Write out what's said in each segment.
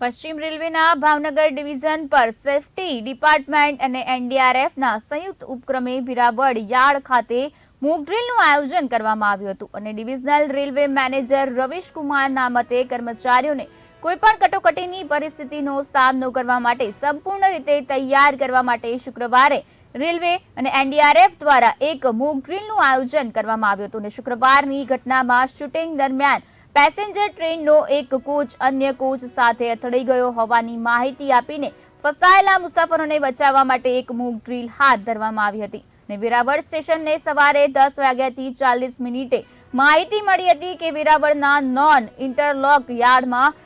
પશ્ચિમ રેલવેના ભાવનગર ડિવિઝન પર સેફટી ડિપાર્ટમેન્ટ અને એનડીઆરએફના સંયુક્ત ઉપક્રમે વિરાવળ યાર્ડ ખાતે મોક ડ્રીલનું આયોજન કરવામાં આવ્યું હતું અને ડિવિઝનલ રેલવે મેનેજર રવિશ કુમારના મતે કર્મચારીઓને કોઈપણ કટોકટીની પરિસ્થિતિનો સામનો કરવા માટે સંપૂર્ણ રીતે તૈયાર કરવા માટે શુક્રવારે રેલવે અને એનડીઆરએફ દ્વારા એક મોક ડ્રીલનું આયોજન કરવામાં આવ્યું હતું અને શુક્રવારની ઘટનામાં શૂટિંગ દરમિયાન પેસેન્જર ટ્રેનનો એક કોચ અન્ય કોચ સાથે અથડાઈ ગયો હોવાની માહિતી આપીને ફસાયેલા મુસાફરોને બચાવવા માટે એક મૂક ડ્રીલ હાથ ધરવામાં આવી હતી. અને વેરાવળ સ્ટેશનને સવારે દસ વાગ્યાથી ચાલીસ મિનિટે માહિતી મળી હતી કે વેરાવળના નોન ઇન્ટરલોક યાર્ડમાં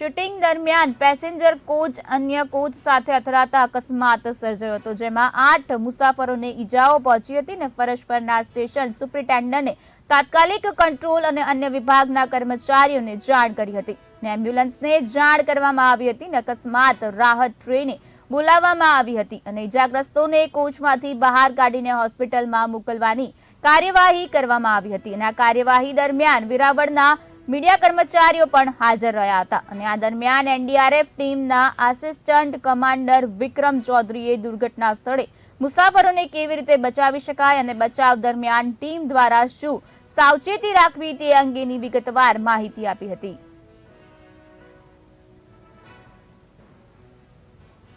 શૂટિંગ દરમિયાન પેસેન્જર કોચ, અન્ય કોચ સાથે અથડાતા અકસ્માત સર્જાયો હતો, જેમાં આઠ મુસાફરોને ઈજાઓ પહોંચી હતી અને ફરજ પરના સ્ટેશન સુપ્રિન્ટેન્ડન્ટે તાત્કાલિક કંટ્રોલ અને અન્ય વિભાગના કર્મચારીઓને જાણ કરી હતી ને એમ્બ્યુલન્સને જાણ કરવામાં આવી હતી ને અકસ્માત રાહત ટ્રેને બોલાવવામાં આવી હતી અને ઈજાગ્રસ્તોને કોચમાંથી બહાર કાઢીને હોસ્પિટલમાં મોકલવાની કાર્યવાહી કરવામાં આવી હતી અને આ કાર્યવાહી દરમિયાન વેરાવળના મીડિયા કર્મચારીઓ પણ હાજર રહ્યા હતા અને આ દરમિયાન એનડીઆરએફ ટીમના આસિસ્ટન્ટ કમાન્ડર વિક્રમ ચૌધરીએ દુર્ઘટના સ્થળે મુસાફરોને કેવી રીતે બચાવી શકાય અને બચાવ દરમિયાન ટીમ દ્વારા શું સાવચેતી રાખવી તે અંગેની વિગતવાર માહિતી આપી હતી.